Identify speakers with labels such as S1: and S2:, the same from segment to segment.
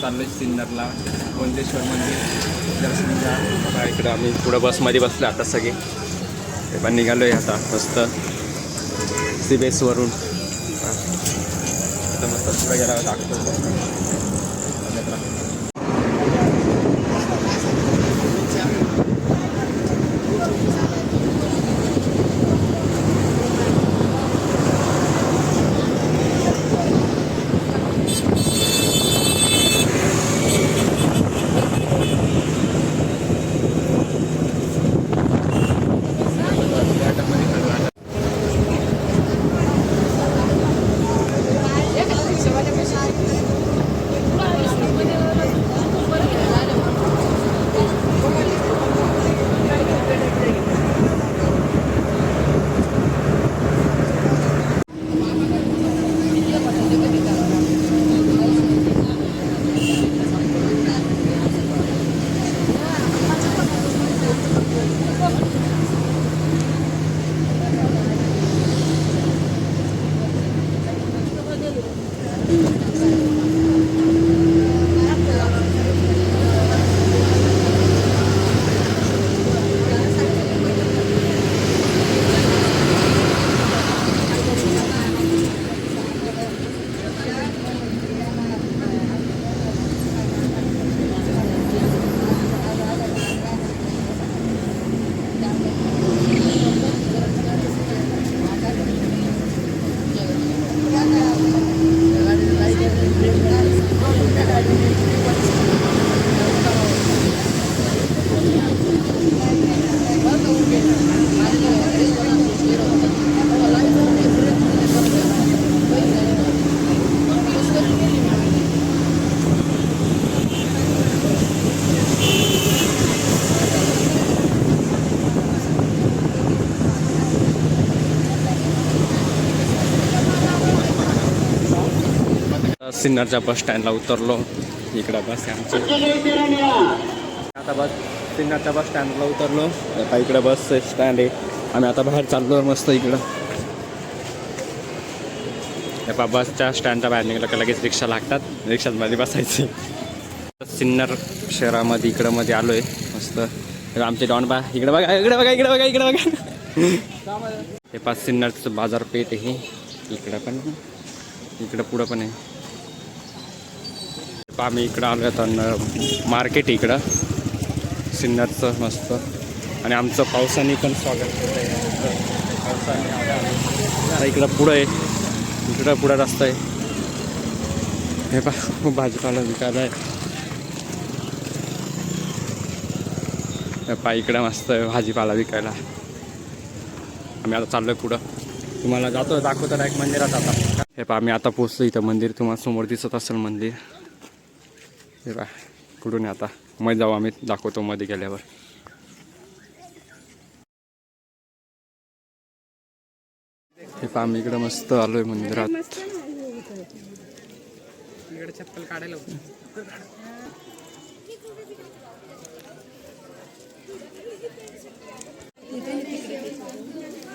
S1: चाललोय सिन्नरला गोंदेश्वर मंदिर दर्शन घ्या. बघा इकडं आम्ही पुढं बसमध्ये बसलो आता सगळे. ते पण आहे आता मस्त. सी बी एसवरून आता मस्त पुढे गेला दाखवतो. सिन्नरच्या बस स्टँडला उतरलो. इकडं बस आहे आमची. आता बस सिन्नरच्या बस स्टँडला उतरलो. आता इकडं बस स्टँड आहे. आम्ही आता बाहेर चाललो मस्त इकडं. हे बसच्या स्टँडच्या बाहेर निघलं का लगेच रिक्षा लागतात. रिक्षामध्ये बसायची. सिन्नर शहरामध्ये इकडं मध्ये आलो आहे मस्त आमचे डॉन बा इकडे बघा इकडे बघा इकडे बघा इकडे बघा. हे पाच सिन्नरचं बाजारपेठ आहे. इकडं पण इकडं पुढं पण आहे. आम्ही इकडं आलो आता मार्केट आहे इकडं. सिन्नरचं मस्त. आणि आमचं पावसाने पण स्वागत केलं पावसाने इकडं पुढं आहे. इकडं पुढं रस्ता आहे. हे पा भाजीपाला विकायला आहे. हे इकडं मस्त आहे भाजीपाला विकायला. आम्ही आता चाललो आहे पुढं. तुम्हाला जातो दाखवतो ना एक मंदिरात आता. हे पहा आम्ही आता पोचलो इथं मंदिर. तुम्हाला समोर दिसत असेल मंदिर. हे पहा कुठून आता? मध्ये जाऊ आम्ही दाखवतो मध्ये गेल्यावर. हे पहा आम्ही इकडं मस्त आलोय मंदिरात.
S2: चप्पल काढायला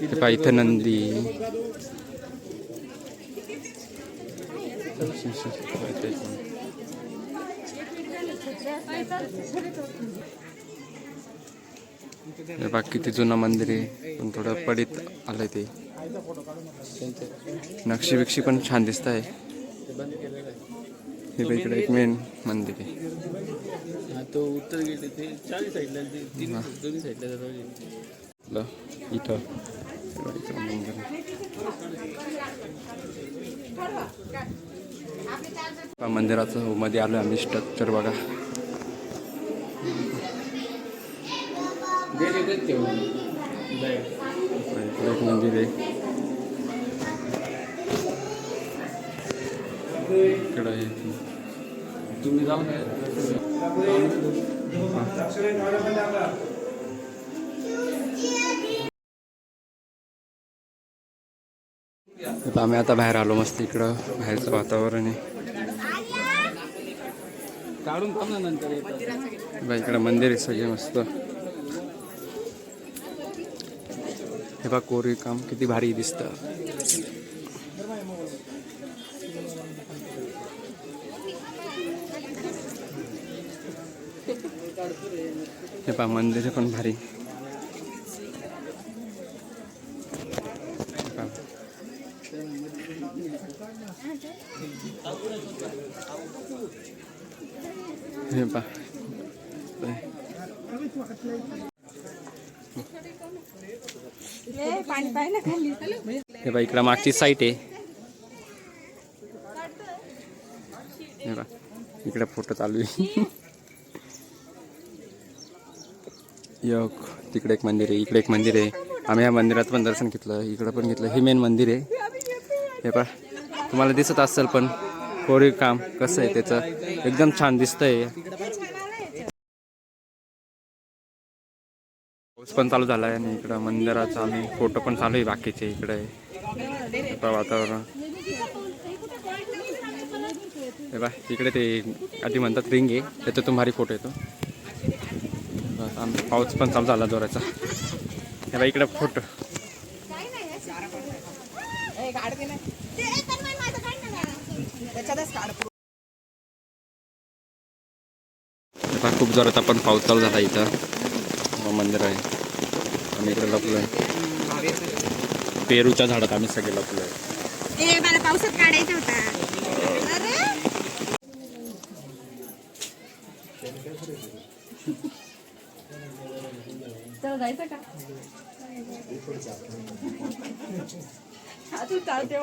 S1: हे पहा इथं नंदी. हे पहा किती जुनं मंदिर आहे पण थोडं पडीत आलंय ते. नक्षी बिक्षी पण छान दिसत आहे हे बघ इकडे एक मेन मंदिर आहे. इथं. बघ मंदिर मंदिराचं मध्ये आलो आम्ही स्ट्रक्चर बघा. एक मंदिर आहे इकडं आहे
S2: तुम्ही जाऊन
S1: आता आम्ही आता बाहेर आलो मस्त इकडं. बाहेरचं वातावरण आहे.
S2: काढून नंतर
S1: इकडं मंदिर आहे सगळे मस्त. हे बघ कोरीव काम किती भारी दिसतं. हे पहा मंदिर पण भारी. हे बघा इकडं मागची साईट आहे. हे बघा इकडे फोटो चालू आहे. एक तिकडे एक मंदिर आहे इकडे एक मंदिर आहे. आम्ही या मंदिरात पण दर्शन घेतलं इकडं पण घेतलं. हे मेन मंदिर आहे. हे पा तुम्हाला दिसत असेल पण कोरीव काम कसं आहे त्याचं. एकदम छान दिसतंय. पाऊस पण चालू झाला आहे आणि इकडं मंदिराचा आम्ही फोटो पण चालू आहे बाकीचे इकडे. वातावरण. हे बा इकडे ते आधी म्हणतात रिंग आहे त्याच्यातून भारी फोटो येतो. आम्ही पाऊस पण चालू झाला जोराचा. हे बा इकडे फोटो. खूप जोरात आपण पाऊस चालू झाला इथं. मंदिर आहे. आम्ही इकडे लपलोय. पेरूच्या झाडात आम्ही सगळे लपलोय.
S3: ए मला पावसात काढायचा होता. अरे! चल जायचं का? हा, तू चालते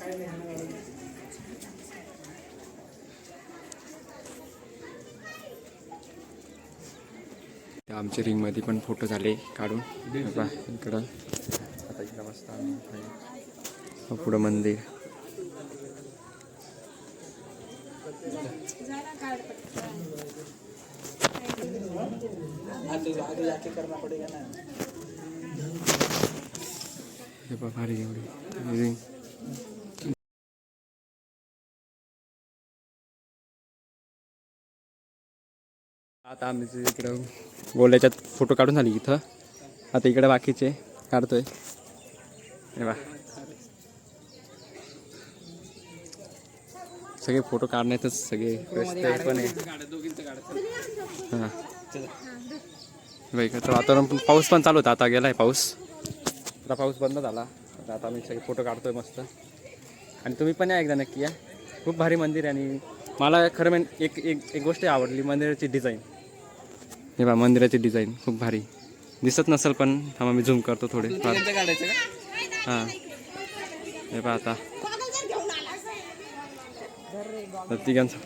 S3: मग वाढतील
S1: त्या आमच्या रिंगमध्ये पण फोटो झाले काढून. हे इकडं. आता इकडं मस्त आम्ही पुढं मंदिर. हे पहा भारी एवढी रिंग आता आम्ही इकडं गोल्याच्यात फोटो काढून झाली इथं. आता इकडे बाकीचे काढतोय. हे बा सगळे फोटो काढण्यातच सगळे व्यस्त आहे पण आहे हां. इकडचं वातावरण पण पाऊस पण चालू होता. आता गेलाय पाऊस. आता पाऊस बंद झाला. आता आता आम्ही सगळे फोटो काढतोय मस्त. आणि तुम्ही पण या एकदा नक्की या. खूप भारी मंदिर आहे आणि मला खरं मेन एक एक एक गोष्ट आवडली मंदिराची डिझाईन हे बा मंदिराची डिझाईन खूप भारी. दिसत नसेल पण थांबा मी झूम करतो थोडे. फार हां. हे पहा आता. तिघांचं.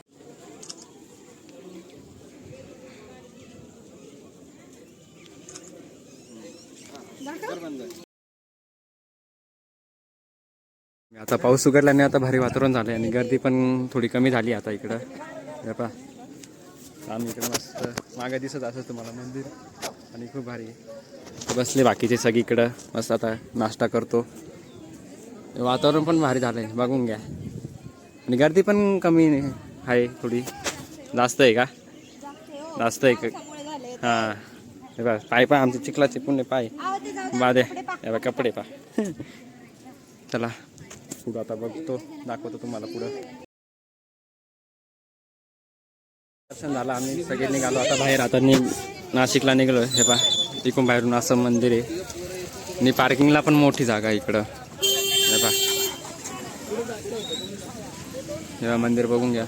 S1: आता पाऊस उघडल्याने आता भारी वातावरण झालं आणि गर्दी पण थोडी कमी झाली आता इकडं. हे पहा. आम्ही इकडं मस्त मागे दिसत असं तुम्हाला मंदिर. आणि खूप भारी. बसले बाकीचे सगळीकडं मस्त आता नाश्ता करतो. हे वातावरण पण भारी झालं आहे बघून घ्या. आणि गर्दी पण कमी आहे थोडी. जास्त आहे का? जास्त आहे का? हां. हे बघ पाय पा आमचे चिखलाचे पुण्य पाय. बादे. हे बघ कपडे पा चला. पुढं आता बघतो. दाखवतो तुम्हाला पुढं. दर्शन झालं आम्ही सगळे निघालो. आता बाहेर आता नि नाशिकला निघलो. हे पा इकडून बाहेरून असं मंदिर आहे. आणि पार्किंगला पण मोठी जागा आहे इकडं. हे पा हे मंदिर बघून घ्या.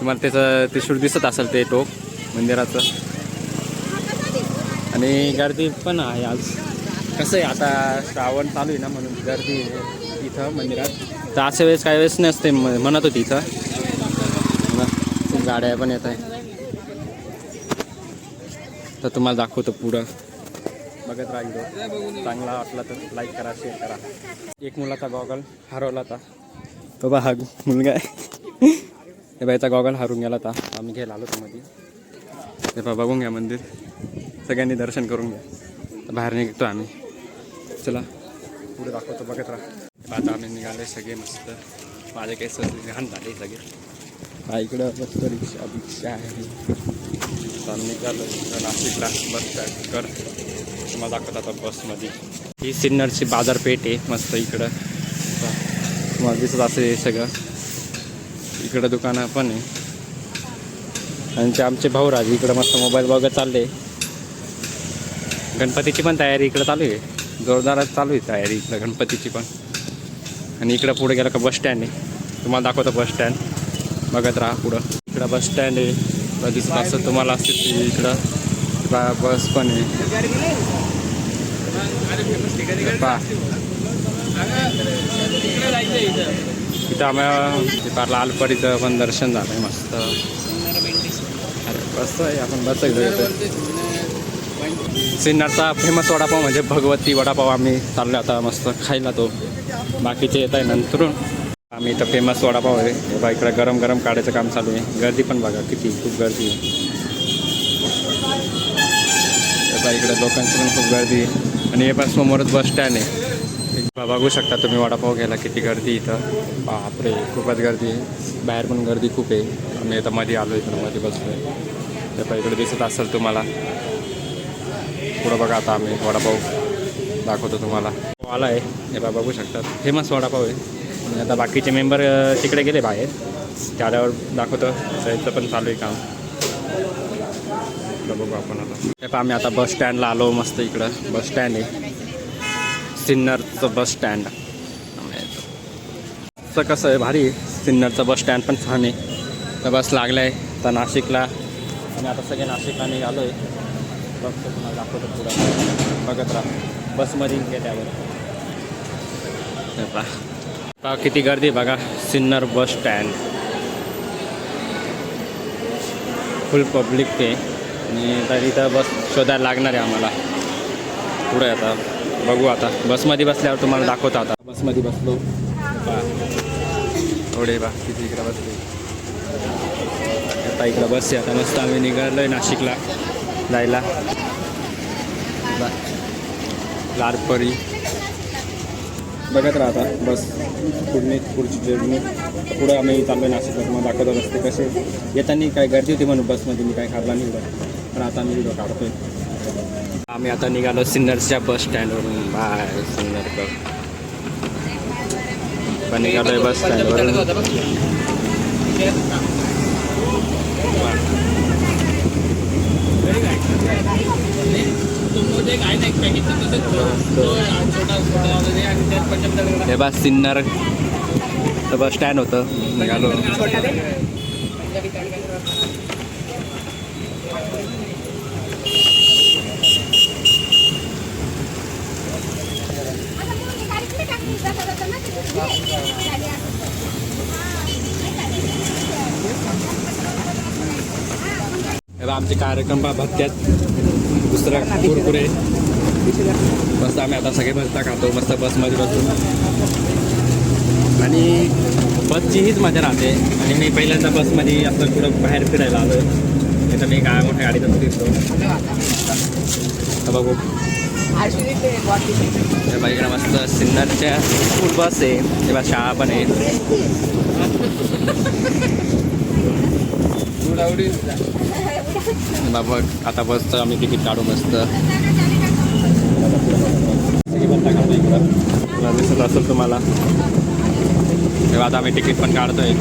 S1: तुम्हाला त्याचं त्रिशूळ दिसत असेल ते टोक मंदिराचं. आणि गर्दी पण आहे आज. कसं आहे आता श्रावण चालू आहे ना म्हणून गर्दी आहे इथं मंदिरात. तर अशा वेळेस काही वेळेस नसते म- म्हणत होती इथं. गाड्या पण येत आहे तर तुम्हाला दाखवतो पुढं. बघत राहिलो चांगला वाटला तर लाईक करा शेअर करा. एक मुलाचा गॉगल हरवला होता. तो बा हा मुलगा आहे. हे बाईचा गॉगल हरून गेला होता. आम्ही घ्यायला आलो होतो मध्ये हे बा बघून घ्या मंदिर. सगळ्यांनी दर्शन करून घ्या. तर बाहेर निघतो आम्ही. चला पुढे दाखवतो बघत राहा. आता आम्ही निघाले सगळे मस्त. माझे केस घाण झाले सगळे. हा इकडं मस्त रिक्षा रिक्षा आहे. आता निघालो इकडं नाशिकला. बस स्टँड कर. तुम्हाला दाखवत आता बसमध्ये. ही सिन्नरची बाजारपेठ आहे मस्त इकडं. तुम्हाला दिसत असेल हे सगळं. इकडं दुकानं पण आहे. आणि ते आमचे भाऊराज इकडं मस्त मोबाईल बघत चालले. गणपतीची पण तयारी इकडं चालू आहे. जोरदारात चालू आहे तयारी इकडं गणपतीची पण. आणि इकडं पुढे गेलं का बस स्टँड आहे. तुम्हाला दाखवतो बस स्टँड. बघत राहा पुढं. इकडं बस स्टँड आहे. तुला असं तुम्हाला असते इकडं. बा- बस पण आहे. पहा इथं आम्हाला फार लालपरीचं पण दर्शन झालं आहे मस्त. अरे बस आहे. आपण बस येतो सिन्नरचा फेमस वडापाव म्हणजे भगवती वडापाव आम्ही चाललो आता मस्त खायला तो. बाकीचे येत आहे नंतरून. आम्ही इथं फेमस वडापाव आहे. हे बा इकडं गरम गरम काढायचं काम चालू आहे. गर्दी पण बघा किती खूप गर्दी आहे. बा इकडे लोकांची पण खूप गर्दी आहे. आणि हे पण समोरच बस स्टँड आहे. इथं बघू शकता तुम्ही वडापाव घ्यायला किती गर्दी इथं. बापरे खूपच गर्दी आहे. बाहेर पण गर्दी खूप आहे. आम्ही आता मध्ये आलो इकडं मध्ये बसलो आहे ते पण इकडे दिसत असेल तुम्हाला. पुढं बघा आता आम्ही वडापाव दाखवतो तुम्हाला. आला आहे हे बा बघू शकतात फेमस वडापाव आहे. आणि आता बाकीचे मेंबर तिकडे गेले बाहेर. त्याच्यावर दाखवतो. त्याचं पण चालू आहे काम. बघू आपण आता. पहा आम्ही आता बस स्टँडला आलो मस्त इकडं. बस स्टँड आहे. सिन्नरचं बस स्टँड असं कसं आहे भारी सिन्नरचं बस स्टँड पण छान आहे. तर बस लागलं आहे तर नाशिकला. आणि आता सगळे नाशिकला निघालो आहे बघतो तुम्हाला दाखवतो पुढं. बघत राहा. बसमध्ये गेल्यावर. हे किती गर्दी आहे बघा. Sinnar bus stand. Full public ते. आणि तर इथं बस शोधायला लागणार आहे आम्हाला. पुढे आता. बघू आता. बसमध्ये बसल्यावर तुम्हाला दाखवतो आता. बसमध्ये बसलो. बा थोडे बा किती इकडं बसले. आता इकडं बस आहे. आता मस्त आम्ही निघालो आहे नाशिकला. जायला. लारपरी बघत राहता बस पुढे पुढची जर्नी पुढं आम्ही चाललो आहे नाशिकला तुम्हाला दाखवत रस्ते कसे. येताना काय गर्दी होती म्हणून बसमध्ये मी काय खाल्ला नाही पण आता मी व्हिडिओ काढतोय. आम्ही आता निघालो सिन्नरच्या बस स्टँडवरून बाय सिन्नर पण निघालोय बस स्टँडवरून हे बस सिन्नर. बस स्टँड होतं. निघालो. हे आमचे कार्यक्रम पहा भत्त्यात दुसरं कुरकुरे. मस्त आम्ही आता सगळे भजता खातो मस्त बसमध्ये बसून. आणि बसची हीच मजा राहते. आणि मी पहिल्यांदा बसमध्ये असं कुठं बाहेर फिरायला आलो नाही तर मी काय मोठ्या गाडीतच फिरतो. तर बघू. बाईकडे मस्त सिन्नरच्या स्कूल बस आहे तेव्हा शाळा पण आहे. बघ आता बसचं आम्ही तिकीट काढू मस्त. दिसत असेल तुम्हाला. तेव्हा आता आम्ही तिकीट पण काढतोय.